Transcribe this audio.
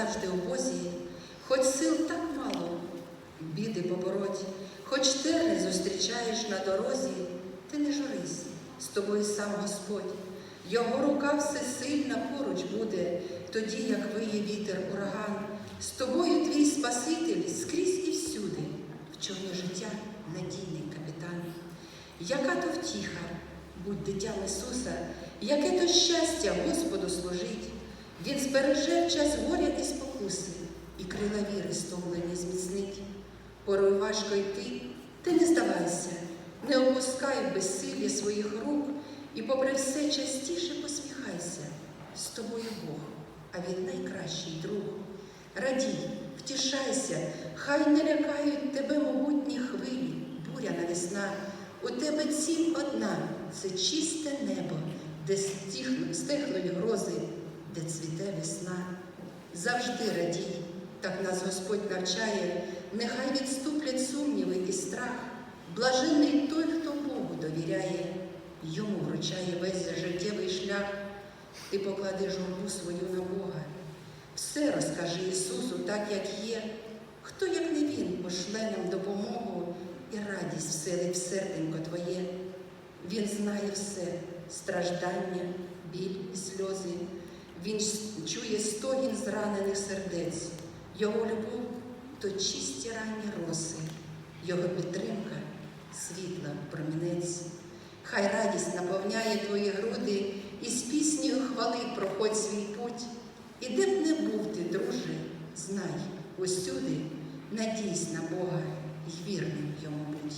завжди у Бозі, хоч сил так мало, біди побороть, хоч терни зустрічаєш на дорозі, ти не журись, з тобою сам Господь. Його рука всесильна поруч буде, тоді, як виє вітер ураган. З тобою твій Спаситель скрізь і всюди, в човні життя надійний капітан. Яка то втіха, будь дитям Ісуса, яке то щастя Господу служить. Він збереже в час горя і спокуси, і крила віри стомлені зміцнить. Порой важко йти, ти не здавайся, не опускай в своїх рук, і попри все частіше посміхайся. З тобою Бог, а він найкращий друг. Радій, втішайся, хай не лякають тебе могутні хвилі, буряна весна. У тебе ціль одна це чисте небо, де стихнуть, цвіте весна. Завжди радій, так нас Господь навчає, нехай відступлять сумніви і страх. Блаженний той, хто Богу довіряє, йому вручає весь життєвий шлях. Ти поклади журбу свою на Бога. Все розкажи Ісусу так, як є. Хто, як не Він, пошле нам допомогу і радість вселить в серденько Твоє. Він знає все страждання, біль і сльози. Він чує стогін зранених сердець. Його любов то чисті ранні роси, Його підтримка світла промінець. Хай радість наповняє твої груди, і з піснею хвали проходь свій путь. І де б не був ти, друже, знай, усюди надійсь на Бога й вірним йому будь.